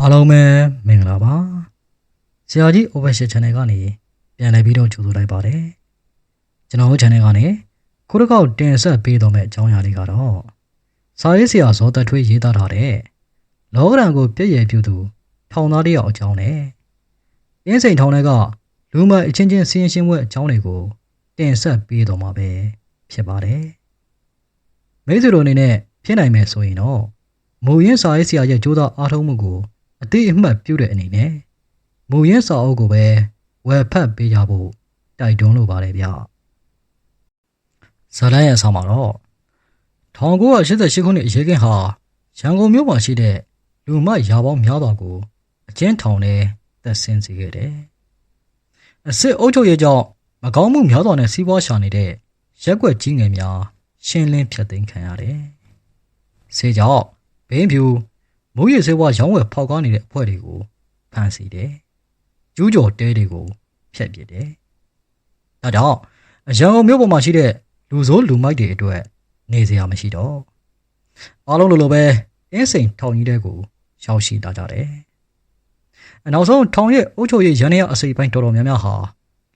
အားလုံးပဲမင်္ဂလာပါဆရာကြီး official channel ကနေပြန်လည်ပြီးတော့ကြိုဆိုလိုက်ပါတယ်ကျွန်တော်တို့ channel ကနေခုတစ်ခေါက်တင်ဆက်ပေးတော့မယ့်အကြောင်းအရာလေးကတော့စာရေးဆရာဇော်သက်ထွေးရေးသားထားတဲ့လောကရန်ကိုပြည့်ရည်ပြုသူ ထောင်သားတစ်ယောက်အကြောင်းနဲ့အင်းစိန်ထောင်ထဲကလူမအချင်းချင်းဆင်းရှင်းပွဲအကြောင်းတွေကိုတင်ဆက်ပေးတော့မှာပဲ ဖြစ်ပါတယ်မိတ်ဆွေတို့အနေနဲ့ဖြစ်နိုင်မယ်ဆိုရင်တော့မူရင်းစာရေးဆရာရဲ့ကြိုးစားအားထုတ်မှုကိုအတိအမှတ်ပြုတဲ့အနေနဲ့မူရင်းစာအုပ်ကိုပဲဝယ်ဖတ်ပေးကြဖို့တိုက်တွန်းလိုပါတယ်ဗျဇာလန်ရဲ့အဆောင်မှာတော့1988ခုနှစ်အရေးကင်းဟာရန်ကုန်မြို့မှာရှိတဲ့လူမရာပေါင်းများစွာကိုအကျဉ်းထောင်ထဲသက်ဆင်းစေခဲ့တယ်အစစ်အုပ်ချုပ်ရေးကြောင့်မကောင်းမှုများစွာနဲ့စီးပွားရှာနေတဲ့ ရက်ွက်ကြီးငယ်များရှင်းလင်းဖျက်သိမ်းခံရတယ်ဆေးကြောင့်ဘင်းဖြူမိုးရေဆေးဝါးရောင်းဝယ်ဖောက်ကားနေတဲ့အဖွဲ့တွေကိုဖမ်းဆီးတယ်။ကျူးကျော်တဲတွေကိုဖျက်ပစ်တယ်။ဒါကြောင့်အရန်ကုန်မြို့ပေါ်မှာရှိတဲ့လူဆိုးလူမိုက်တွေအတွက်နေစရာမရှိတော့အားလုံးလိုလိုပဲအင်းစိန်ထောင်ကြီးတဲ့ကိုရောက်ရှိလာကြတယ်။အနောက်ဆုံးထောင်ရဲ့အုပ်ချုပ်ရေးရန်ရအစိပ်ပိုင်းတော်တော်များများဟာ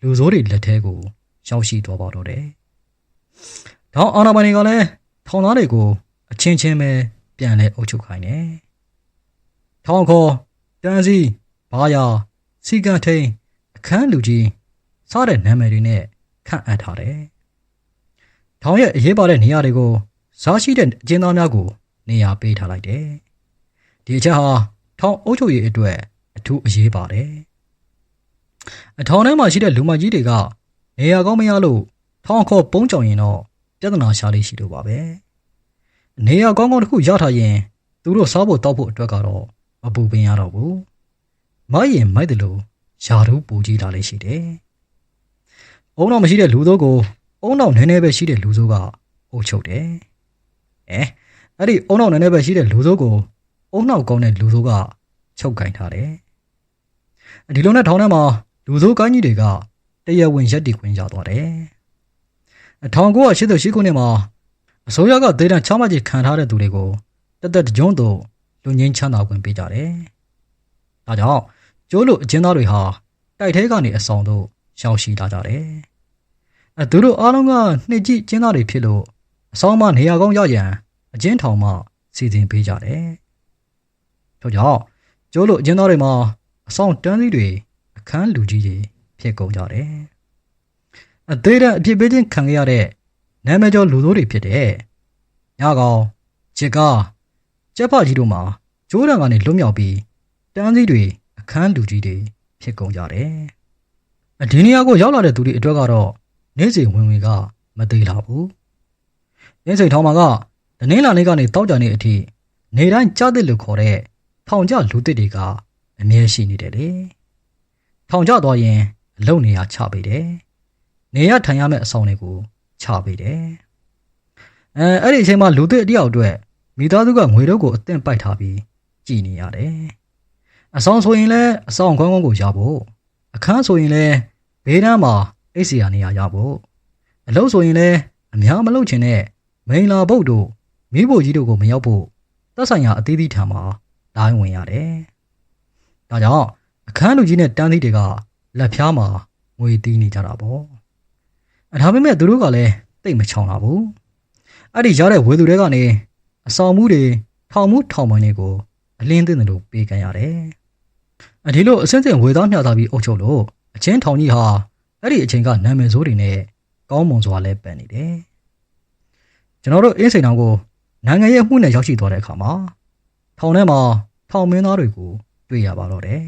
လူဆိုးတွေလက်ထဲကိုရောက်ရှိသွားပါတော့တယ်။ ထောင်အာဏာပိုင်တွေကလည်းထောင်သားတွေကိုအချင်းချင်းပဲပြန်လဲအုပ်ချုပ်ခိုင်းတယ်။ထောင်ခေါ်တန်းစီဘာယာစီကံထိန်အခန်းလူကြီးစတဲ့နာမည်တွေနဲ့ခန့်အပ်ထားတယ်။ထောင်ရဲ့အရေးပါတဲ့နေရာတွေကိုဇာရှိတဲ့အကျဉ်းသားများကို နေရာပေးထားလိုက်တယ်။ဒီအချက်ဟာထောင်အုပ်ချုပ်ရေးအတွက်အထူးအရေးပါတယ်။အထောင်ထဲမှာရှိတဲ့လူမကြီးတွေကနေရာကောင်းမရလို့ ထောင်ခေါ်ပုံးကြောင်ရင်တော့ပြဿနာရှာလေးရှိလို့ပါပဲ။နေရာကောင်းကောင်းတစ်ခုရထားရင်သူတို့စားဖို့တောက်ဖို့အတွက်ကတော့မပူပင်ရတော့ဘူးမိုက်ရင်မိုက်တယ်လို့ယာတို့ပူကြည့်လာလေးရှိတယ်အုံတော့မရှိတဲ့လူသောကိုအုံတော့နည်းနည်းပဲရှိတဲ့လူသောကအုပ်ချုပ်တယ်အဲအဲ့ဒီအုံတော့နည်းနည်းပဲရှိတဲ့လူသောကိုအုံနောက်ကောင်းတဲ့လူသောကချုပ်ကင်ထားတယ်ဒီလိုနဲ့ထောင်းထဲမှာလူသောကိုင်းကြီးတွေကတရဝင်ရက်တီခွင်းရသွားတယ် 1988ခုနှစ်မှာအစိုးရကဒေသချမှတ်ကြီးခံထားတဲ့သူတွေကိုတက်တက်ကြုံတို့လူငင်းချမ်းသာခွင့်ပေးကြတယ်။ဒါကြောင့်ကျိုးလို့အကျဉ်းသားတွေဟာတိုက်ထဲကနေအဆောင်တို့ရောက်ရှိလာကြတယ်။အဲသူတို့အားလုံးကနှစ်ကြည့်ကျဉ်းသားတွေဖြစ်လို့အဆောင်မှနေရာကောင်းရရန်အကျဉ်းထောင်မှစီစဉ်ပေးကြတယ်။ထို့ကြောင့်ကျိုးလို့အကျဉ်းသားတွေမှာအဆောင်တန်းစည်းတွေအခန်းလူကြီးတွေဖြစ်ကုန်ကြတယ်။ အသေးတဲ့အဖြစ်ပေးခြင်းခံရတဲ့နာမည်ကျော်လူတို့တွေဖြစ်တဲ့ညကောင်ချစ်ကားကျက်ဖကြီးတို့မှာဂျိုးတံကနေလွတ်မြောက်ပြီးတန်းစည်းတွေအခန်းလူကြီးတွေဖြစ်ကုန်ကြတယ်။အဒီနေရာကိုရောက်လာတဲ့သူတွေအတွက်ကတော့နေ့စဉ်ဝင်ဝင်ကမသေးလာဘူး။ရင်းစိန်ထောင်မှာကဒနင်းလာနေကနေတောက်ကြနေအထိနေတိုင်းကြားသစ်လို့ခေါ်တဲ့ထောင်ကျလူသစ်တွေကအမြဲရှိနေတယ်လေ။ထောင်ကျသွားရင်အလုံနေရချပေးတယ်။ နေရထိုင်ရမယ့်အဆောင်တွေကိုချပေးတယ်။အဲအဲ့ဒီအချိန်မှာလူသစ်တယောက်အတွက်မိသားစုကငွေတော့ကိုအသင့်ပိုက်ထားပြီးကြည်နေရတယ်။အဆောင်ဆိုရင်လည်းအဆောင်ကောင်းကောင်းကိုရဖို့အခန်းဆိုရင်လည်းဘေးနားမှာအိတ်စီယာနေရာရဖို့အလုပ်ဆိုရင်လည်းအများမလုပ်ချင်တဲ့မိန်လာဘုတ်တို့မိဖို့ကြီးတို့ကိုမရောက်ဖို့သက်ဆိုင်ရာအသီးသီးထံမှာလိုင်းဝင်ရတယ်။ဒါကြောင့်အခန်းလူကြီးနဲ့တန်းသီးတွေကလက်ဖျားမှာငွေတီးနေကြတာပေါ့။အ ဒါပေမဲ့သူတို့ကလည်းတိတ်မချောင်လာဘူး။အဲ့ဒီရတဲ့ဝေသူတွေကနေအဆောင်မှုတွေထောင်မှုထောင်ပိုင်းတွေကိုအလင်းသိတယ်လို့ပေးကြရတယ်။အဒီလိုအစင်းစင်ဝေသားမျှသားပြီးအုပ်ချုပ်လို့အချင်းထောင်ကြီးဟာအဲ့ဒီအချိန်ကနာမည်ဆိုးတွေနဲ့ကောင်းမွန်စွာလဲပန်နေတယ်။ကျွန်တော်တို့အင်းစိန်တောင်ကိုနိုင်ငံရဲ့မှုနဲ့ရောက်ရှိသွားတဲ့အခါမှာထောင်ထဲမှာထောင်မင်းသားတွေကိုတွေ့ရပါတော့တယ်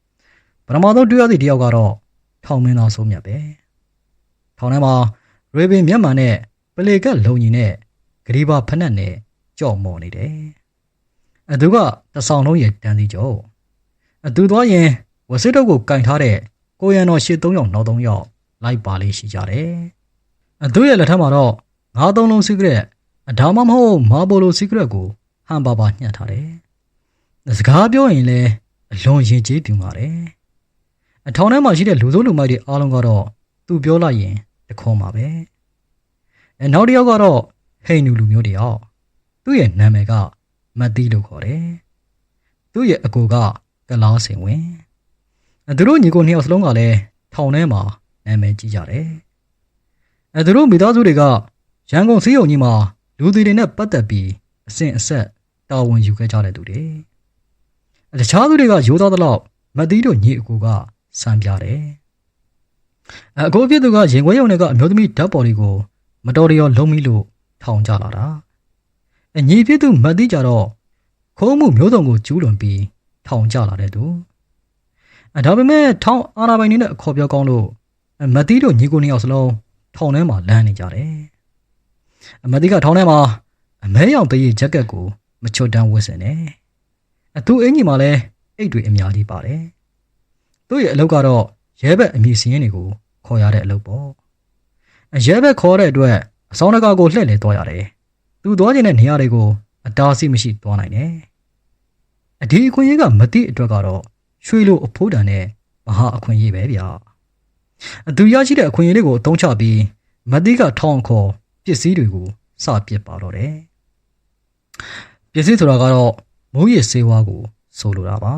။ပထမဆုံးတွေ့ရသည့်တယောက်ကတော့ထောင်မင်းသားဆိုးမြတ်ပဲ။ ထောင်ထဲမှာရေဘင်မျက်မှန်နဲ့ပလေကက်လုံကြီးနဲ့ဂရီဘာဖက်နက်နဲ့ကြော့မော်နေတယ်။အသူကတဆောင်လုံးရဲ့တန်းစီကြောအသူသွားရင်ဝစစ်တုပ်ကိုကင်ထားတဲ့ကိုရန်တော်ရှစ်သုံးယောက်နောက်သုံးယောက်လိုက်ပါလေးရှိကြတယ်။အသူရဲ့လက်ထက်မှာတော့ငါးသုံးလုံးစီကရက်အဒါမှမဟုတ်မာဘိုလိုစီကရက်ကိုဟန်ပါပါညှက်ထားတယ်။စကားပြောရင်လည်းအလွန်ရင်ကျေးပြူပါတယ်။အထောင်ထဲမှာရှိတဲ့လူစိုးလူမိုက်တွေအားလုံးကတော့သူပြောလိုက်ရင် တခွန်းပါပဲ။အဲနောက်တစ်ယောက်ကတော့ဟိန်နူလူမျိုးတယောက်သူ့ရဲ့နာမည်ကမတ်တီလို့ခေါ်တယ်သူ့ရဲ့အကူကကလားစင်ဝင်အဲသူတို့ညီကိုနှစ်ယောက်စလုံးကလည်းထောင်ထဲမှာနာမည်ကြီးကြတယ်အဲသူတို့မိသားစုတွေကရန်ကုန်စီးရုံကြီးမှာလူတွေတွေနဲ့ပတ်သက်ပြီးအစဉ်အဆက်တာဝန်ယူခဲ့ကြတဲ့သူတွေအဲတခြားသူတွေကရိုးသားသလောက်မတ်တီတို့ညီအကူကစံပြတယ် အဲအကိုအဖြစ်သူကရင်ခွဲရုံတွေကအမျိုးသမီးဓာတ်ပေါ်တွေကိုမတော်တရောလုံးမိလို့ထောင်ကြလာတာအညီဖြစ်သူမတ်တီကြတော့ခိုးမှုမျိုးစုံကိုကျူးလွန်ပြီးထောင်ကြလာတဲ့သူအဲဒါပေမဲ့ထောင်အာနာပိုင်နေနဲ့အခေါ်ပြောကောင်းလို့အဲမတ်တီတို့ညီကိုနှစ်ယောက်စလုံးထောင်ထဲမှာလမ်းနေကြတယ်အမတ်တီကထောင်ထဲမှာအမဲရောင်တရေဂျက်ကက်ကိုမချွတ်တန်းဝတ်ဆင်တယ်အသူအင်ကြီးမှာလည်းအိတ်တွေအများကြီးပါတယ်သူ့ရဲ့အလုပ်ကတော့ရဲဘက်အမည်စင်းရင်းတွေကို ခေါ်ရတဲ့အလုပ်ပေါ့အရဲဘက်ခေါ်တဲ့အတွက်အဆောင်တကာကိုလှည့်လည်သွားရတယ်သူသွားခြင်းတဲ့နေရာတွေကိုအတားအဆီးမရှိသွားနိုင်တယ်အဒီအခွင့်အရေးကမတိအတွက်ကတော့ရွှေလိုအဖိုးတန်တဲ့မဟာအခွင့်အရေးပဲဗျာအသူရရှိတဲ့အခွင့်အရေးလေးကိုအသုံးချပြီးမတိကထောင်းခေါ်ပစ္စည်းတွေကိုစပစ်ပါတော့တယ်ပစ္စည်းဆိုတာကတော့မုန်းရည်ဆေးဝါးကို ဆိုလိုတာပါ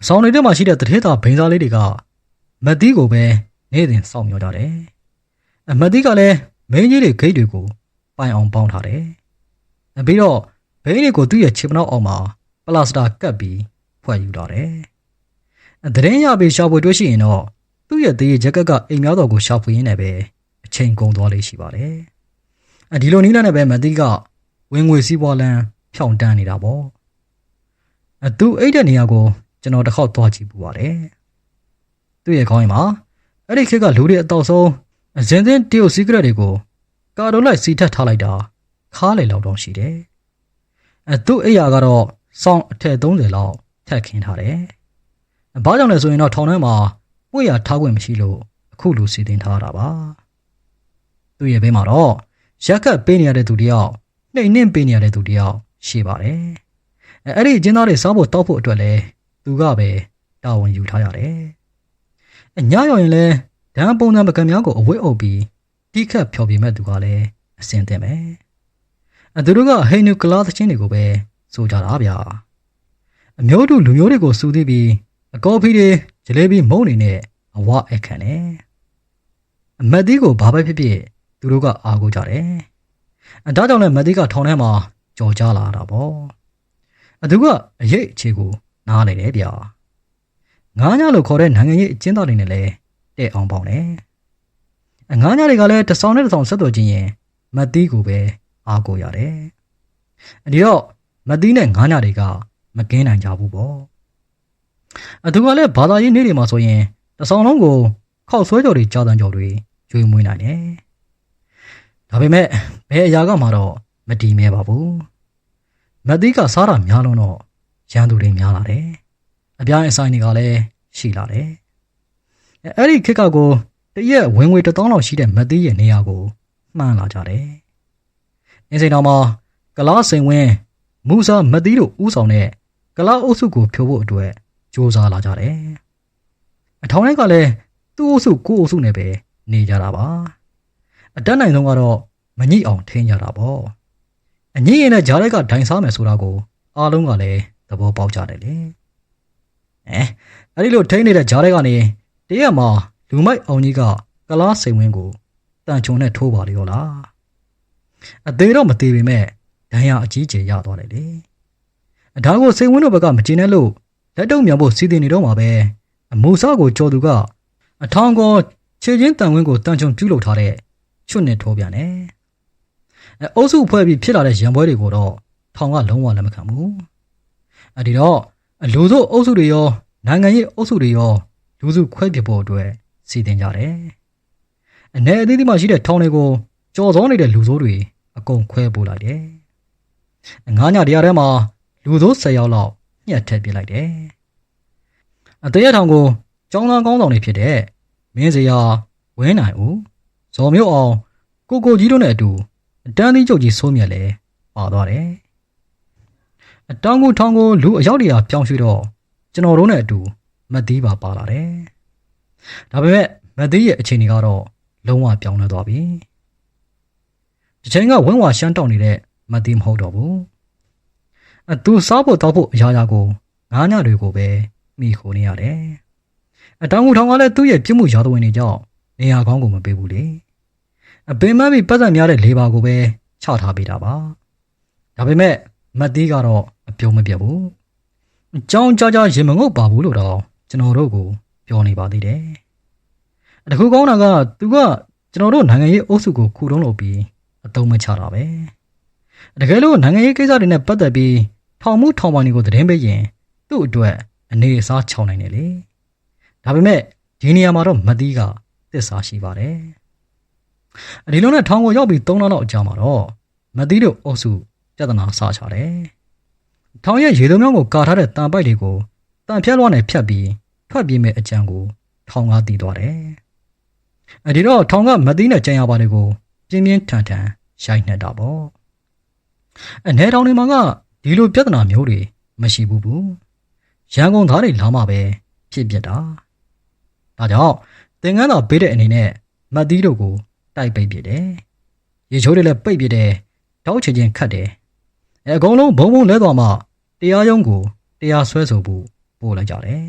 အဆောင်တွေထဲမှာရှိတဲ့တထေးသားဘိန်းစားလေးတွေက မတိကိုပဲနေ့စဉ်စောင့်မျှော်ကြတယ်အမတိကလည်းမင်းကြီးတွေဂိတ်တွေကိုပိုင်အောင်ပေါင်းထားတယ်ပြီးတော့ဘိန်းတွေကိုသူ့ရဲ့ခြေပနောက်အောက်မှာပလတ်စတာကပ်ပြီးဖွဲ့ယူထားတယ်။သတင်းရပြီးရှာဖွေတွေ့ရှိရင်တော့သူ့ရဲ့သေးရဲ့ဂျက်ကက်ကအိမ်များတော်ကိုရှာဖွေရင်းနဲ့ပဲအချိန်ကုန်သွားလေးရှိပါတယ်။အဲဒီလိုနည်းနဲ့ပဲမတိကဝင်ငွေစည်းပွားလန်းဖြောင်းတန်းနေတာပေါ့။အသူအိတ်တဲ့နေရာကိုကျွန်တော်တစ်ခေါက်သွားကြည့်ပူပါတယ်။ သူ့ရဲ့ခေါင်းရင်းမှာအဲ့ဒီခေတ်ကလူတွေအတော့ဆုံးအစင်းစင်းတရုတ်စီကရက်တွေကိုကာတိုလိုက်စီထက်ထားလိုက်တာခါးလေလောက်တော့ရှိတယ်။အဲသူ့အိယာကတော့စောင်းအထက်30လောက်ထက်ခင်းထားတယ်။ဘာကြောင့်လဲဆိုရင်တော့ထောင်ထဲမှာပွေရထားခွင့်မရှိလို့အခုလိုစီတင်ထားတာပါ။သူ့ရဲ့ဘေးမှာတော့ရက်ကပ်ပေးနေရတဲ့သူတယောက်နှိမ်နှင်းပေးနေရတဲ့သူတယောက်ရှိပါတယ်။အဲအဲ့ဒီအကျဉ်းသားတွေစားဖို့တောက်ဖို့အတွက်လဲသူကပဲတာဝန်ယူထားရတယ်။ အညရောင်ရင်လဲဒဏ်ပုံစံပကံများကိုအဝိအုပ်ပြီးတိခတ်ဖျော်ပြမဲ့သူကလည်းအစင်တင်ပဲ။အသူတို့ကဟိနူကလာသချင်းတွေကိုပဲဆိုကြတာဗျာ။အမျိုးတို့လူမျိုးတွေကိုစူးသိပြီးအကောဖီတွေဂျလေဘီမုံနေနဲ့အဝအခန့်တယ်။အမတ်သီးကိုဘာပဲဖြစ်ဖြစ်သူတို့ကအာကိုကြတယ်။အဲဒါကြောင့်လည်းမတ်သီးကထောင်ထဲမှာကြော်ကြလာတာပေါ့။အသူကအရေးအခြေကိုနားလေတယ်ဗျာ။ ငားညလို့ခေါ်တဲ့နိုင်ငံရေးအကျဉ်းသားတွေနဲ့လည်းတဲ့အောင်ပေါင်းတယ်။အငားညတွေကလည်းတဆောင်နဲ့တဆောင်ဆက်သွယ်ခြင်းရင်မတ်သီးကိုပဲအားကိုရတယ်။အဲဒီတော့မတ်သီးနဲ့ငားညတွေကမကင်းနိုင်ကြဘူးပေါ့။အသူကလည်းဘာသာရေးနေ့တွေမှာဆိုရင်တဆောင်လုံးကိုခောက်ဆွဲကြော်တွေကြားတန်းကြော်တွေကျွေးမွေးနိုင်တယ်။ဒါပေမဲ့ဘယ်အရာကမှတော့မတည်မြဲပါဘူး။မတ်သီးကစားတာများလုံးတော့ရန်သူတွေများလာတယ်။ အပြားအဆိုင်တွေကလည်းရှိလာတယ်။အဲ့ဒီခက်ကကိုတရက်ဝင်ငွေ1000လောက်ရှိတဲ့မတ်သီးရဲ့နေရာကိုမှန်းလာကြတယ်။အင်းစိန်တော်မှာကလားစိန်ဝင်းမူဆာမတ်သီးတို့ဥဆောင်တဲ့ကလားအုပ်စုကိုဖြိုဖို့အတွက်စ조사လာကြတယ်။အထောင်လိုက်ကလည်းသူ့အုပ်စုကိုအုပ်စုနဲ့ပဲနေကြတာပါ။အတက်နိုင်ဆုံးကတော့မညိအောင်ထင်းကြတာပေါ့။အညိရင်နဲ့ဂျားလိုက်ကဒိုင်စားမယ်ဆိုတာကိုအားလုံးကလည်းသဘောပေါက်ကြတယ်လေ။ အဲအဲ့ဒီလိုထိန်းနေတဲ့ဂျားလိုက်ကနေတရက်မှာလူမိုက်အောင်ကြီးကကလားစိန်ဝင်းကိုတန်ချုံနဲ့ထိုးပါလေရောလား။အသေးတော့မသေးပေမဲ့ဒဏ်ရာအကြီးကျယ်ရသွားတယ်လေ။အဒါကိုစိန်ဝင်းတို့ဘက်ကမကျေနပ်လို့လက်တုံမြောင်ဖို့စီစဉ်နေတော့မှာပဲအမူစားကိုကြော်သူကအထောင်ကောခြေချင်းတန်ဝင်းကိုတန်ချုံပြုတ်လုပ်ထားတဲ့ချွတ်နဲ့ထိုးပြန်တယ်။အဲအုပ်စုဖွဲ့ပြီးဖြစ်လာတဲ့ရံပွဲတွေကိုတော့ထောင်ကလုံးဝလက်မခံဘူး။အဲဒီတော့ လူစုအုပ်စုတွေရောနိုင်ငံရေးအုပ်စုတွေရောလူစုခွဲပြဖို့အတွက်စီတင်ကြတယ်။အနေအသေးသေးမှရှိတဲ့ထောင်တွေကိုကြော်စောနေတဲ့လူဆိုးတွေအကုန်ခွဲပို့လိုက်တယ်။ငါးညတရားထဲမှာလူဆိုး၁၀ယောက်လောက်ညှက်ထည့်ပြလိုက်တယ်။အသေးရထောင်ကိုကျောင်းသားကောင်းဆောင်တွေဖြစ်တဲ့မင်းစရာဝင်းနိုင်ဦးဇော်မျိုးအောင်ကိုကိုကြီးတို့နဲ့အတူအတန်းသီးကျုပ်ကြီးစိုးမြက်လည်းပါသွားတယ်။ အတောင်ကိုထောင်ကိုလူအယောက်တရာပြောင်းရွှေ့တော့ကျွန်တော်တို့နဲ့အတူမတ်သီးပါပါလာတယ်။ဒါပေမဲ့မတ်သီးရဲ့အခြေအနေကတော့လုံးဝပြောင်းလဲသွားပြီတစ်ချိန်ကဝင်းဝါရှမ်းတောက်နေတဲ့မသိမဟုတ်တော့ဘူးအသူစားဖို့တောက်ဖို့အရာရာကိုငားညတွေကိုပဲမိခိုနေရတယ်အတောင်ကူထောင်ကလည်းသူ့ရဲ့ပြစ်မှုရာဇဝင်တွေကြောင့်နေရာကောင်းကိုမပေးဘူးလေအပင်မပြီးပတ်သက်များတဲ့လေဘာကိုပဲချထားပေးတာပါဒါပေမဲ့ မတ်သီးကတော့အပြုံးမပြတ်ဘူးအကြောင်းကြကြရင်မငုတ်ပါဘူးလို့တော့ကျွန်တော်တို့ကိုပြောနေပါသေးတယ်တခုကောင်းတာကသူကကျွန်တော်တို့နိုင်ငံရေးအုပ်စုကိုခုတုံးလုပ်ပြီးအတုံးမချတာပဲတကယ်လို့နိုင်ငံရေးကိစ္စတွေနဲ့ပတ်သက်ပြီးထောင်မှုထောင်ပါနေကိုသတင်းပေးရင်သူ့အတွက်အနေအစားချောင်းနိုင်တယ်လေဒါပေမဲ့ဒီနေရာမှာတော့မတ်သီးကသစ္စာရှိပါတယ်ဒီလိုနဲ့ထောင်ကိုရောက်ပြီး3လလောက်အကြာမှာတော့မတ်သီးတို့အုပ်စု ပြဿနာစချတယ်။ထောင်ရဲ့ရေသုံးမြောင်းကိုကာထားတဲ့တန်ပိုက်တွေကိုတန်ဖြတ်လွှားနဲ့ဖြတ်ပြီးထွက်ပြေးမဲ့အကြံကိုထောင်ကတည်သွားတယ်။အဲဒီတော့ထောင်ကမသိနဲ့ကြံရပါတွေကိုပြင်းပြင်းထန်ထန်ရိုက်နှက်တာပေါ့။အနေထောင်တွေမှာကဒီလိုပြဿနာမျိုးတွေမရှိဘူးဘူး။ရန်ကုန်သားတွေလာမှပဲဖြစ်ပြတာ။ဒါကြောင့်သင်္ကန်းတော်ပေးတဲ့အနေနဲ့မတ်သီးတို့ကိုတိုက်ပိတ်ပြတယ်။ရေချိုးတွေလည်းပိတ်ပြတယ်။တောက်ချင်ချင်းခတ်တယ်။ အဲအကုန်လုံးဘုံဘုံလဲသွားမှတရားရုံးကိုတရားစွဲဆိုဖို့ပို့လိုက်ကြတယ်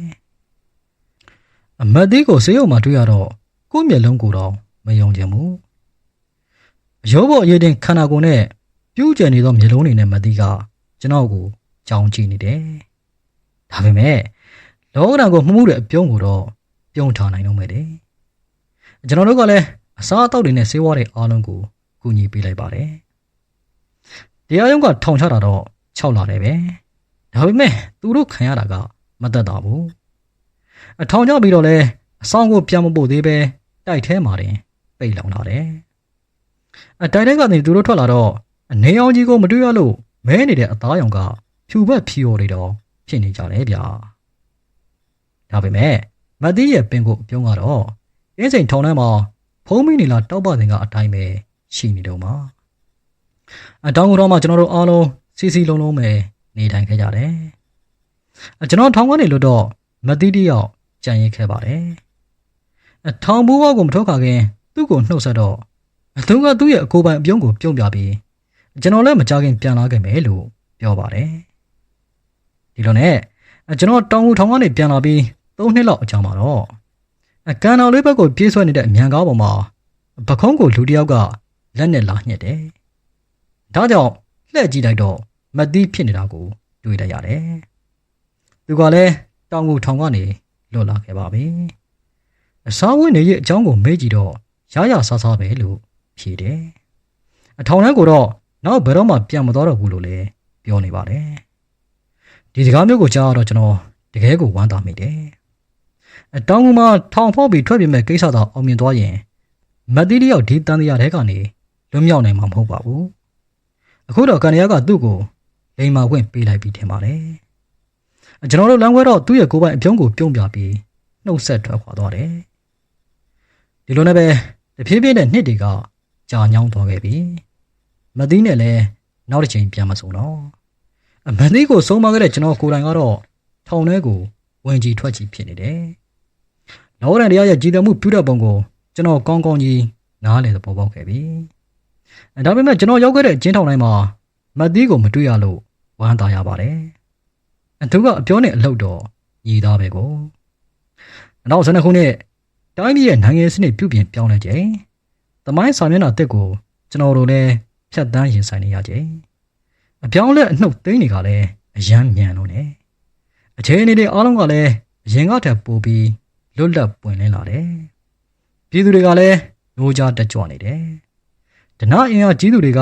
။အမတ်သီးကိုစေရုံမှာတွေ့ရတော့ကိုယ့်မျက်လုံးကိုတော့မယုံချင်ဘူး။အရောပေါ်အရေးတင်ခန္ဓာကိုယ်နဲ့ပြူးကျန်နေသောမျက်လုံးတွေနဲ့မတ်သီးကကျွန်တော်ကိုကြောင်ကြည့်နေတယ်။ဒါပေမဲ့လောကဓာတ်ကိုမှုမှုတဲ့အပြုံးကိုတော့ပြုံးထားနိုင်တော့မယ်လေ။ကျွန်တော်တို့ကလည်းအစားအသောက်တွေနဲ့ဆေးဝါးတွေအားလုံးကိုကူညီပေးလိုက်ပါတယ်။ တရားရုံးကထောင်ချတာတော့6လတယ်ပဲ။ဒါပေမဲ့သူတို့ခံရတာကမသက်သာဘူး။အထောင်ချပြီးတော့လဲအဆောင်ကိုပြန်မပို့သေးပဲတိုက်ထဲမှာတင်ပိတ်လောင်လာတယ်။အတိုက်ထဲကနေသူတို့ထွက်လာတော့အနေအောင်ကြီးကိုမတွေ့ရလို့မဲနေတဲ့အသားရောင်ကဖြူဘက်ဖြီော်တွေတော့ဖြစ်နေကြတယ်ဗျာ။ဒါပေမဲ့မတ်သီးရဲ့ပင်ကိုအပြုံးကတော့အင်းစိန်ထောင်ထဲမှာဖုံးမိနေလားတောက်ပတင်ကအတိုင်းပဲရှိနေတော့မှာ အတောင်ကတော့မှကျွန်တော်တို့အားလုံးစီစီလုံးလုံးပဲနေထိုင်ခဲ့ကြတယ်အကျွန်တော်ထောင်ကနေလို့တော့မတိတယောက်ကြံရစ်ခဲ့ပါတယ်အထောင်ဘူးဘကိုမထုတ်ခါခင်သူ့ကိုနှုတ်ဆက်တော့အသူကသူ့ရဲ့အကိုပိုင်အပြုံးကိုပြုံးပြပြီးကျွန်တော်လည်းမကြခင်ပြန်လာခဲ့မယ်လို့ပြောပါတယ်ဒီလိုနဲ့ကျွန်တော်တောင်ဦးထောင်ကနေပြန်လာပြီး၃နှစ်လောက်အကြာမှာတော့အကန်တော်လေးဘက်ကိုပြေးဆွဲနေတဲ့အမြန်ကားပေါ်မှာပခုံးကိုလူတစ်ယောက်ကလက်နဲ့လာညှက်တယ်။ ဒါကြောင့်လှည့်ကြည့်လိုက်တော့မသိဖြစ်နေတာကိုတွေ့လိုက်ရတယ်။သူကလည်းတောင်ကိုထောင်ကနေလွတ်လာခဲ့ပါပြီ။အစားဝင်နေရဲ့အကြောင်းကိုမေးကြည့်တော့ရရဆားဆားပဲလို့ဖြေတယ်။အထောင်ထဲကိုတော့နောက်ဘယ်တော့မှပြန်မသွားတော့ဘူးလို့လည်းပြောနေပါတယ်။ဒီစကားမျိုးကိုကြားတော့ကျွန်တော်တကယ်ကိုဝမ်းသာမိတယ်။အတောင်ကူမှာထောင်ဖောက်ပြီးထွက်ပြေးမဲ့ကိစ္စသာအောင်မြင်သွားရင်မတ်တီးတယောက်ဒီတန်တရားထဲကနေလွတ်မြောက်နိုင်မှာမဟုတ်ပါဘူး။ အခုတော့ကန်ရကသူ့ကိုလိန်မာခွင့်ပေးလိုက်ပြီးထင်ပါတယ်။ကျွန်တော်တို့လမ်းခွဲတော့သူ့ရဲ့ကိုယ်ပိုင်အပြုံးကိုပြုံးပြပြီးနှုတ်ဆက်ထွက်ခွာသွားတယ်။ဒီလိုနဲ့ပဲတဖြည်းဖြည်းနဲ့နှစ်တွေကကြာညောင်းသွားခဲ့ပြီ။မတ်တီးနဲ့လည်းနောက်တစ်ချိန်ပြန်မစုံတော့။အမန်တီးကိုဆုံးမခဲ့တဲ့ကျွန်တော်ကိုယ်တိုင်ကတော့ထောင်ထဲကိုဝင်ကြီးထွက်ကြီးဖြစ်နေတယ်။လောရန်တရားရဲ့ကြည်တမှုပြုတဲ့ပုံကိုကျွန်တော်ကောင်းကောင်းကြီးနားလည်သဘောပေါက်ခဲ့ပြီ။အဲ ဒါပေမဲ့ကျွန်တော်ရောက်ခဲ့တဲ့အချင်းထောင်တိုင်းမှာမတ်သီးကိုမတွေ့ရလို့ဝမ်းသာရပါတယ်။အသူကအပြောနဲ့အလုပ်တော့ညီသားပဲကို။နောက်12ခုနှစ်တိုင်းပြည်ရဲ့နိုင်ငံစနစ်ပြုပြင်ပြောင်းလဲခြင်း။သမိုင်းဆောင်မျက်နှာတက်ကိုကျွန်တော်တို့လည်းဖြတ်တန်းရင်ဆိုင်နေရခြင်း။အပြောင်းလဲအနှုတ်သိမ်းတွေကလည်းအယမ်းမြန်လို့ ਨੇ ။အခြေအနေတွေအားလုံးကလည်းအရင်ကတည်းကပိုပြီးလွတ်လပ်ပွင့်လင်းလာတယ်။ပြည်သူတွေကလည်းနိုးကြတက်ကြွနေတယ်။ ဒနာအင်အားကြီးသူတွေက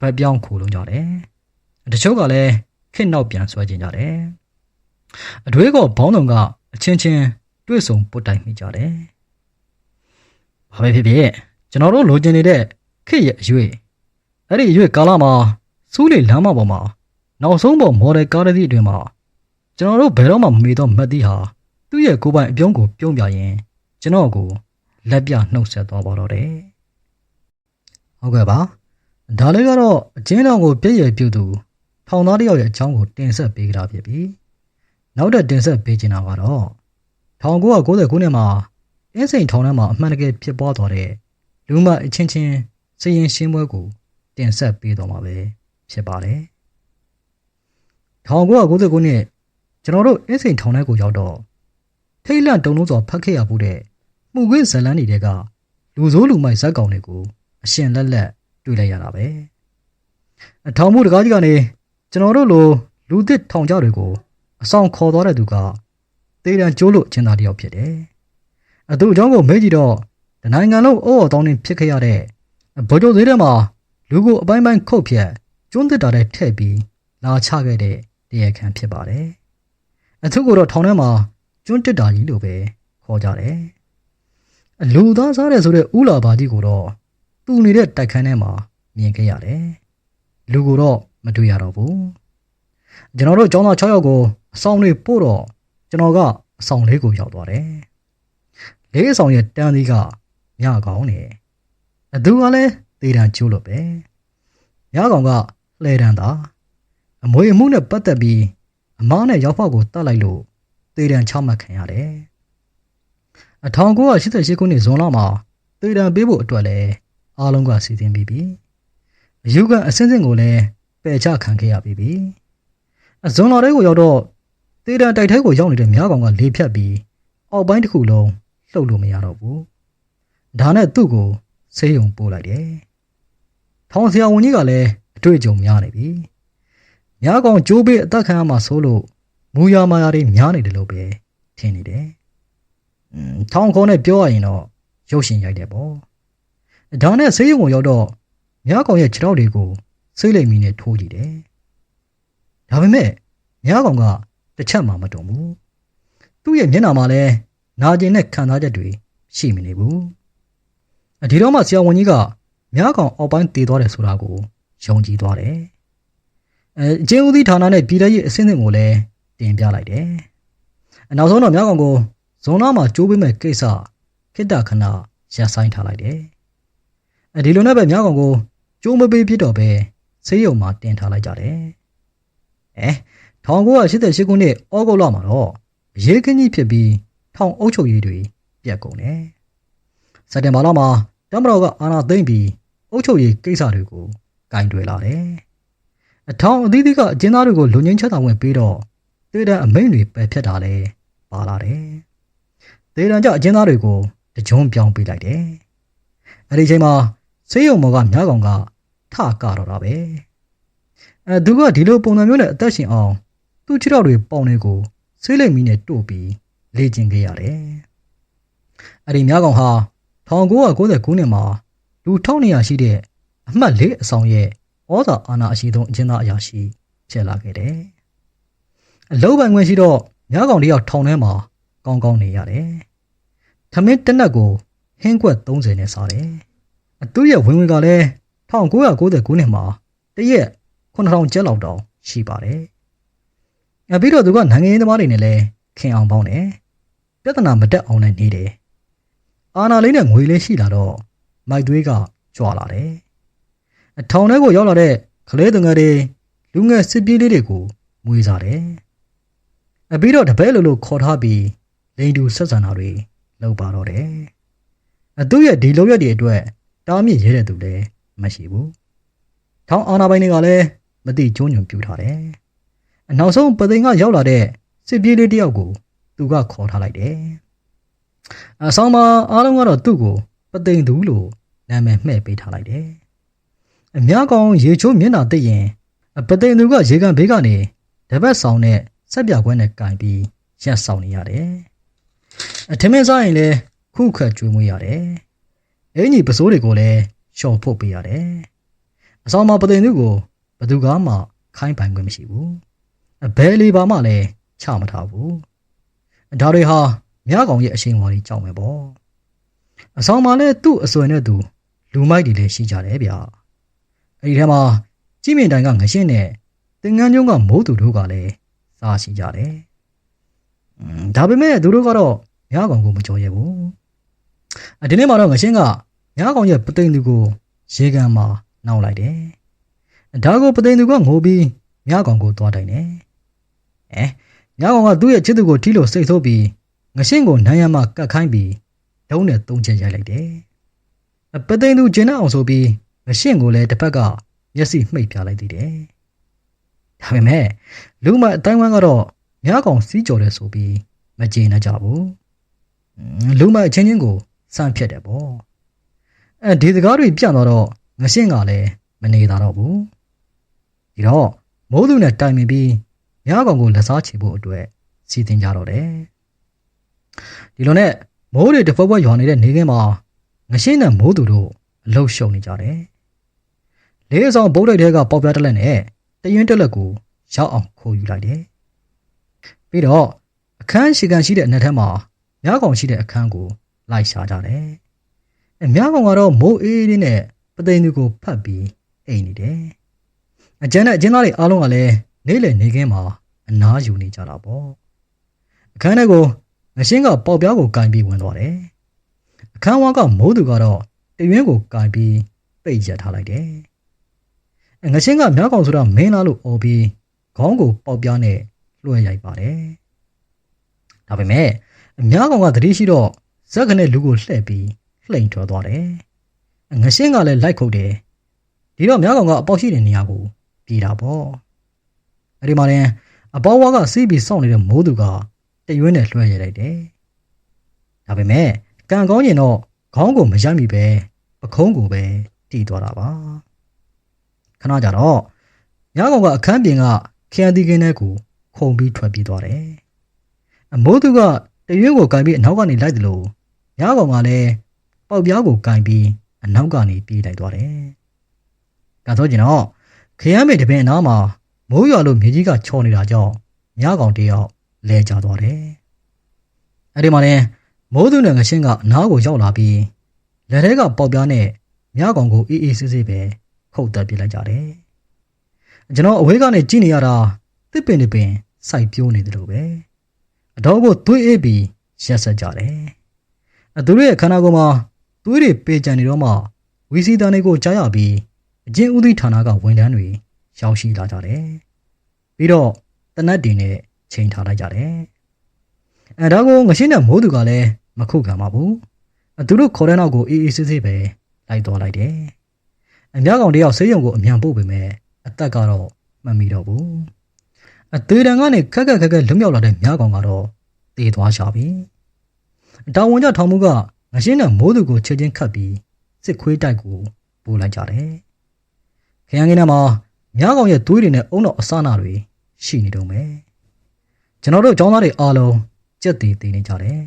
ဗတ်ပြောင်းခိုလုံးကြတယ်။တချို့ကလည်းခင့်နောက်ပြန်ဆွဲကျင်ကြတယ်။အတွေးကဘောင်းတုံကအချင်းချင်းတွေ့ဆုံပုတ်တိုင်မိကြတယ်။ဘာပဲဖြစ်ဖြစ်ကျွန်တော်တို့လိုချင်နေတဲ့ခေတ်ရဲ့အရွေအဲ့ဒီအရွေကာလမှာစူးလေလမ်းမပေါ်မှာနောက်ဆုံးပေါ်မော်ဒယ်ကားတစ်စီးအတွင်းမှာကျွန်တော်တို့ဘယ်တော့မှမမေ့တော့မတ်သီးဟာသူ့ရဲ့ကိုယ်ပိုင်အပြုံးကိုပြုံးပြရင်ကျွန်တော်ကိုလက်ပြနှုတ်ဆက်သွားပါတော့တယ် ဟုတ်ကဲ့ပါဒါလေးကတော့အချင်းတော်ကိုပြည့်ရပြုတ်သူထောင်သားတယောက်ရဲ့အကြောင်းကိုတင်ဆက်ပေးကြတာဖြစ်ပြီးနောက်တဲ့တင်ဆက်ပေးချင်တာကတော့1990ခုနှစ်မှာအင်းစိန်ထောင်ထဲမှာအမှန်တကယ်ဖြစ်ပွားသွားတဲ့လူမအချင်းချင်းစည်ရင်ရှင်းပွဲကိုတင်ဆက်ပေးတော့မှာပဲဖြစ်ပါတယ်1999ခုနှစ်ကျွန်တော်တို့အင်းစိန်ထောင်ထဲကိုရောက်တော့ထိတ်လန့်တုန်လုံးစွာဖတ်ခဲ့ရမှုတဲ့မှုခွေးဇလန်းတွေကလူဆိုးလူမိုက်ဇက်ကောင်တွေကို အရှင်လက်လက်တွေ့လိုက်ရတာပဲအထောင်မှုတကားကြီးကနေကျွန်တော်တို့လိုလူသစ်ထောင်ကြတွေကိုအဆောင်ခေါ်သွားတဲ့သူကတေးတံကျိုးလို့ကျင်းသားတယောက်ဖြစ်တယ်အသူအကြောင်းကိုမေးကြည့်တော့တနိုင်ငံလုံးအော်အော်တောင်းနေဖြစ်ခဲ့ရတဲ့ဗိုလ်ချုပ်သေးတဲ့မှာလူကိုအပိုင်းပိုင်းခုတ်ဖြတ်ကျွန်းသစ်တာတဲ့ထည့်ပြီးလာချခဲ့တဲ့တရားခံဖြစ်ပါတယ်အထုကိုတော့ထောင်ထဲမှာကျွန်းတစ်တာကြီးလို့ပဲခေါ်ကြတယ်အလူသားစားတယ်ဆိုတဲ့ဥလာဘာကြီးကိုတော့ သူ့နေတဲ့တိုက်ခန်းထဲမှာမြင်ခဲ့ရတယ်လူကိုတော့မတွေ့ရတော့ဘူးကျွန်တော်တို့ကျောင်းသား6ယောက်ကိုအဆောင်တွေပို့တော့ကျွန်တော်ကအဆောင်လေးကိုရောက်သွားတယ်လေးအဆောင်ရဲ့တန်းသီးကမြကောင်းတယ်အသူကလည်းသေတံကျိုးလို့ပဲမြကောင်ကလှဲတန်းတာအမွေအမှုနဲ့ပတ်သက်ပြီးအမားနဲ့ရောက်ဖောက်ကိုတတ်လိုက်လို့သေတံချမှတ်ခံရတယ်အထောင်988ခုနှစ်ဇွန်လမှာသေတံပေးဖို့အတွက်လည်း အားလုံးကစီစဉ်ပြီးပြီအယူကအစင်းစင်းကိုလည်းပယ်ချခံခဲ့ရပြီးပြီအဇွန်လတဲကိုရောက်တော့သေတံတိုက်ထဲကိုရောက်နေတဲ့မြကောင်ကလေဖြတ်ပြီးအောက်ပိုင်းတစ်ခုလုံးလှုပ်လို့မရတော့ဘူးဒါနဲ့သူ့ကိုဆေးရုံပို့လိုက်တယ်ထောင်ဆရာဝန်ကြီးကလည်းအတွေ့အကြုံများနေပြီမြကောင်ကြိုးပေးအသက်ခံရမှာဆိုလို့မူရမာယာတွေများနေတယ်လို့ပဲထင်နေတယ်။음ထောင်ခေါ်နဲ့ပြောရရင်တော့ရုပ်ရှင်ရိုက်တယ်ပေါ့။ ဒါနဲ့ဆေးရုံကိုရောက်တော့မြကောင်ရဲ့ခြေထောက်တွေကိုဆေးလိမ်မီနဲ့ထိုးကြည့်တယ်။ဒါပေမဲ့မြကောင်ကတစ်ချက်မှမတုံဘူး။သူ့ရဲ့မျက်နှာမှာလည်းနာကျင်တဲ့ခံစားချက်တွေရှိမနေဘူး။ဒီတော့မှဆရာဝန်ကြီးကမြကောင်အောက်ပိုင်းတည်သွားတယ်ဆိုတာကိုယုံကြည်သွားတယ်။အဲအချင်းဦးသီးဌာနနဲ့ပြည်ထောင်ရေးအစင်းအင်းကိုလည်းတင်ပြလိုက်တယ်။နောက်ဆုံးတော့မြောက်ကောင်ကိုဇွန်လမှာကျိုးပေးမဲ့ကိစ္စခိတ္တခဏရပ်ဆိုင်းထားလိုက်တယ်။အဲ ဒီလိုနဲ့ပဲမြောက်ကောင်ကိုကျိုးမပေးဖြစ်တော့ပဲဆေးရုံမှာတင်ထားလိုက်ကြတယ်။အဲ1988ခုနှစ်ဩဂုတ်လမှာတော့ရေခင်းကြီးဖြစ်ပြီးထောင်အုပ်ချုပ်ရေးတွေပြတ်ကုန်တယ်။စက်တင်ဘာလမှာတမတော်ကအာဏာသိမ်းပြီးအုပ်ချုပ်ရေးကိစ္စတွေကိုကင်တွယ်လာတယ်။အထောင်အသီးသီးကအကျဉ်းသားတွေကိုလူငင်းချက်တာဝင်ပြီးတော့ဒေတာအမိန်တွေပယ်ဖြတ်တာလဲပါလာတယ်။ဒေတာကြောင့်အကျဉ်းသားတွေကိုတကြုံပြောင်းပေးလိုက်တယ်။အဲဒီချိန်မှာ ဆေးရုံမော်ကမြားကောင်ကထကတော့တာပဲ။အဲသူကဒီလိုပုံစံမျိုးနဲ့အသက်ရှင်အောင်သူ့ခြေထောက်တွေပေါင်တွေကိုဆေးလိမ်မီနဲ့တို့ပြီးလေ့ကျင့်ခဲ့ရတယ်။အဲဒီမြားကောင်ဟာ1999ခုနှစ်မှာလူ1200ရှိတဲ့အမှတ်၄အဆောင်ရဲ့ဩဇာအာဏာအရှိဆုံးအကျဉ်းသားအရာရှိဖြစ်လာခဲ့တယ်။အလုံးပိုင်ခွင့်ရှိတော့ညကောင်တယောက်ထောင်ထဲမှာကောင်းကောင်းနေရတယ်။ထမင်းတစ်နက်ကိုဟင်းကွက်30နဲ့စားတယ်။ အတူရဲ့ဝင်ဝင်ကလည်း1990ခုနှစ်မှာတရက်9000ကျပ်လောက်တောင်ရှိပါတယ်။အပြီးတော့သူကနိုင်ငံရေးသမားတွေနဲ့လည်းခင်အောင်ပေါင်းတယ်။ပြဿနာမတက်အောင်လည်းနေတယ်။အာနာလေးနဲ့ငွေလေးရှိလာတော့မိုက်သွေးကကြွလာတယ်။အထောင်ထဲကိုရောက်လာတဲ့ကလေးသူငယ်တွေလူငယ်စစ်ပြေးလေးတွေကိုမွေးစားတယ်။အပြီးတော့တပည့်လိုလိုခေါ်ထားပြီးလိန်တူဆက်ဆံတာတွေလုပ်ပါတော့တယ်။အသူရဲ့ဒီလုပ်ရက်တွေအတွက် တားမြစ်ရဲတဲ့သူလည်းမရှိဘူး။ထောင်အာနာပိုင်တွေကလည်းမတိကျုံညွန်ပြူထားတယ်။အနောက်ဆုံးပသိမ်ကရောက်လာတဲ့စစ်ပြေးလေးတယောက်ကိုသူကခေါ်ထားလိုက်တယ်။အဆောင်မှာအားလုံးကတော့သူ့ကိုပသိမ်သူလို့နာမည်မှဲ့ပေးထားလိုက်တယ်။အများကောင်ရေချိုးမျက်နှာသိရင်ပသိမ်သူကရေကန်ဘေးကနေတပတ်ဆောင်နဲ့ဆက်ပြခွဲနဲ့ကင်ပြီးရက်ဆောင်နေရတယ်။အထမင်းစားရင်လည်းခုခတ်ကျွေးမွေးရတယ်။ အင်ကြီးပစိုးတွေကိုလည်းရှော့ဖို့ပေးရတယ်။အဆောင်မှာပသိမ်သူကိုဘသူကမှခိုင်းပိုင်ခွင့်မရှိဘူး။အဘဲလေးပါမှလည်းချမထားဘူး။ဒါတွေဟာမြကောင်ရဲ့အရှိန်အဝါတွေကြောက်မယ်ပေါ့။အဆောင်မှာလည်းသူ့အစွဲနဲ့သူလူမိုက်တွေလည်းရှိကြတယ်ဗျ။အဲဒီထဲမှာကြည်မြင့်တိုင်ကငရှင်းနဲ့တင်ငန်းကျုံးကမိုးသူတို့ကလည်းစားရှိကြတယ်။อืมဒါပေမဲ့သူတို့ကတော့မြားကောင်ကိုမကြော်ရဘူး။အဲ ဒီနေ့မှာတော့ငရှင်းကမြားကောင်ရဲ့ပသိမ်သူကိုရေကန်မှာနှောက်လိုက်တယ်။ဒါကိုပသိမ်သူကငိုပြီးမြားကောင်ကိုသွားတိုင်တယ်။အဲမြားကောင်ကသူ့ရဲ့ချစ်သူကိုထီလို့စိတ်ဆိုးပြီးငရှင်းကိုနန်းရမ်းမှကတ်ခိုင်းပြီးဒုံးနဲ့သုံးချက်ရိုက်လိုက်တယ်။ပသိမ်သူကျင်းအောင်ဆိုပြီးငရှင့်ကိုလည်းတစ်ဖက်ကမျက်စိမှိတ်ပြလိုက်သေးတယ်ဒါပေမဲ့လူမအတိုင်းဝမ်းကတော့မြားကောင်စီးကြော်တယ်ဆိုပြီးမကျေနပ်ကြဘူးလူမအချင်းချင်းကို စမ်းဖြတ်တယ်ပေါ့အဲဒီစကားတွေပြန့်သွားတော့ငရှင့်ကလည်းမနေတာတော့ဘူးဒီတော့မိုးသူနဲ့တိုင်ပင်ပြီးမြားကောင်ကိုလက်စားချေဖို့အတွက်စီစဉ်ကြတော့တယ်ဒီလိုနဲ့မိုးတွေတစ်ဖက်ဖက်ရွာနေတဲ့နေခင်းမှာငရှင်းနဲ့မိုးသူတို့အလုရှုံနေကြတယ်လေးအဆောင်ဘုတ်တိုက်တဲကပေါက်ပြားတက်လက်နဲ့တရင်တက်လက်ကိုရောက်အောင်ခိုးယူလိုက်တယ်ပြီးတော့အခန်းရှိကန်ရှိတဲ့အနက်ထဲမှာမြားကောင်ရှိတဲ့အခန်းကို လိုက်ရှာကြတယ်အဲမြားကောင်ကတော့မိုးအေးလေးနဲ့ပသိမ်သူကိုဖတ်ပြီးအိမ်နေတယ်အကျန်းနဲ့အကျဉ်းသားတွေအားလုံးကလည်းနေ့လည်နေခင်းမှာအနားယူနေကြတာပေါ့အခန်းထဲကိုငရှင်းကပေါက်ပြားကိုကင်ပြီးဝင်သွားတယ်အခန်းဝါကမိုးသူကတော့တရွင်းကိုကင်ပြီးပိတ်ရထားလိုက်တယ်ငရှင်းကမြောက်ကောင်ဆိုတာမင်းလားလို့អော်ပြီးခေါင်းကိုပေါက်ပြားနဲ့လွှဲရိုက်ပါတယ်ဒါပေမဲ့မြောက်ကောင်ကသတိရှိတော့ ဇက်ကနေလူကိုလှည့်ပြီးလှိန်ထွက်သွားတယ်ငရှင်းကလည်းလိုက်ခုတ်တယ်ဒီတော့မြောက်ကောင်ကအပေါက်ရှိတဲ့နေရာကိုပြေးတာပေါ့အဲ့ဒီမှာရင်အပေါဝါကစီးပြီးစောင့်နေတဲ့မိုးသူကတရွင်းနဲ့လွှဲရလိုက်တယ်။ဒါပေမဲ့ကံကောင်းရင်တော့ခေါင်းကိုမရိုက်မိပဲပခုံးကိုပဲတီးသွားတာပါ။ခဏကြာတော့ညကောင်ကအခန်းပြင်ကခရန်တီကင်းထဲကိုခုံပြီးထွက်ပြေးသွားတယ်။အမိုးသူကတရွင်းကိုကင်ပြီးအနောက်ကနေလိုက်တယ်လို့ ညကောင်ကလည်းပေါက်ပြားကိုကင်ပြီးအနောက်ကနေပြေးလိုက်သွားတယ်။ကံဆိုကျင်တော့ခရမ်းမေတပင်အနားမှာမိုးရွာလို့မြေကြီးကချော်နေတာကြောင့်ညကောင်တယောက်လဲကျသွားတယ်။အဲ့ဒီမှာလည်းမိုးသူနဲ့ငရှင်းကအနားကိုရောက်လာပြီးလက်ထဲကပေါက်ပြားနဲ့မြကောင်ကိုအေးအေးဆေးဆေးပဲခုတ်တက်ပြလိုက်ကြတယ်။ကျွန်တော်အဝေးကနေကြည့်နေရတာတစ်ပင်တစ်ပင်စိုက်ပြိုးနေတယ်လို့ပဲ။အတော်ကိုသွေးအေးပြီးရက်ဆက်ကြတယ်။ အသူတို့ရဲ့ခန္ဓာကိုယ်မှာသွေးတွေပေကြံနေတော့မှဝီစီတန်တွေကိုကြားရပြီးအကျဉ်ဥသီဌာနကဝန်ထမ်းတွေရောက်ရှိလာကြတယ်။ပြီးတော့တနတ်တင်နဲ့ချိန်ထားလိုက်ကြတယ်။အဲဒါကိုငရှင်းတဲ့မိုးသူကလည်းမခုခံပါဘူး။အသူတို့ခေါ်တဲ့နောက်ကိုအေးအေးဆေးဆေးပဲလိုက်သွားလိုက်တယ်။အများကောင်တယောက်ဆေးရုံကိုအမြန်ပို့ပေမဲ့အသက်ကတော့မမီတော့ဘူး။အသေးတန်ကနေခက်ခက်ခက်ခက်လွတ်မြောက်လာတဲ့များကောင်ကတော့တေးသွားရှာပြီ။ တာဝန်ကျထောင်မှုကငရှင်းတဲ့မိုးသူကိုချက်ချင်းခတ်ပြီးစစ်ခွေးတိုက်ကိုပို့လိုက်ကြတယ်။ခရမ်းကင်းထဲမှာများကောင်ရဲ့သွေးတွေနဲ့အုံတော့အစနာတွေရှိနေတော့မယ်ကျွန်တော်တို့ကျောင်းသားတွေအားလုံးကြက်သေးသေးနေကြတယ်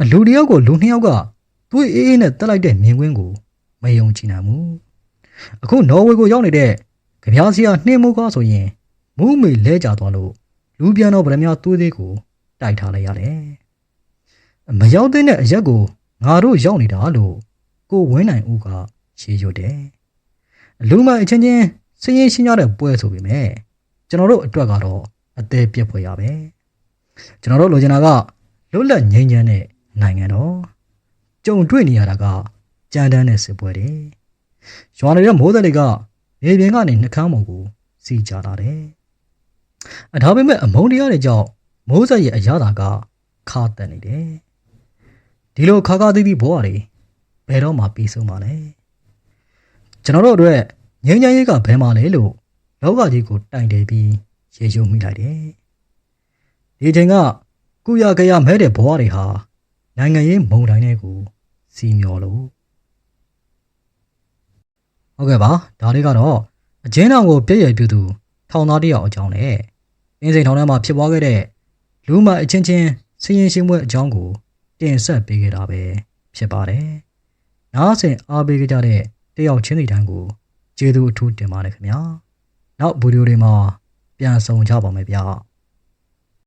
အလူတယောက်ကိုလူနှစ်ယောက်ကသွေးအေးအေးနဲ့တက်လိုက်တဲ့မြင်ကွင်းကိုမယုံကြည်နိုင်ဘူးအခုနော်ဝေကိုရောက်နေတဲ့ကြပြားစီယာနှင်းမိုးကားဆိုရင်မူးမေလဲကြသွားလို့လူပြန်တော့ဗရမ ्या သွေးသေးကိုတိုက်ထားလိုက်ရတယ် မရောက်တဲ့အရက်ကိုငါတို့ရောက်နေတာလို့ကိုဝင်းနိုင်ဦးကရှေးရွတ်တယ်လူမအချင်းချင်းစည်ရင်ရှင်းရတဲ့ပွဲဆိုပေမဲ့ကျွန်တော်တို့အတွက်ကတော့အသေးပြက်ဖွယ်ရပဲကျွန်တော်တို့လိုချင်တာကလွတ်လပ်ငြိမ်းချမ်းတဲ့နိုင်ငံတော်ကြုံတွေ့နေရတာကကြမ်းတမ်းတဲ့စစ်ပွဲတွေရွာနေတဲ့မိုးသက်တွေကမြေပြင်ကနေနှကမ်းမော်ကိုစီကြလာတယ်အဒါပေမဲ့အမုန်းတရားတွေကြောင့်မိုးဆက်ရဲ့အရသာကခါတက်နေတယ် ဒီလိုခါခါသီးသီးဘဝတွေဘယ်တော့မှပြီးဆုံးပါလဲကျွန်တော်တို့အတွက်ငြိမ်းချမ်းရေးကဘယ်မှာလဲလို့လောကကြီးကိုတိုင်တယ်ပြီးရေယုံမိလိုက်တယ်။ဒီချိန်ကကုရကရမဲတဲ့ဘဝတွေဟာနိုင်ငံရေးမုံတိုင်းတွေကိုစီမျောလို့ဟုတ်ကဲ့ပါဒါလေးကတော့အကျဉ်းထောင်ကိုပြည့်ရပြုသူထောင်သားတယောက်အကြောင်းနဲ့အင်းစိန်ထောင်ထဲမှာဖြစ်ပွားခဲ့တဲ့လူမအချင်းချင်းစည်ရင်ရှင်းပွဲအကြောင်းကို တင်ဆက်ပေးခဲ့တာပဲဖြစ်ပါတယ်။နားဆင်အားပေးကြတဲ့တယောက်ချင်းစီတိုင်းကိုကျေးဇူးအထူးတင်ပါတယ်ခင်ဗျာ။နောက်ဗီဒီယိုတွေမှာပြန်ဆောင်ကြပါမယ်ဗျာ။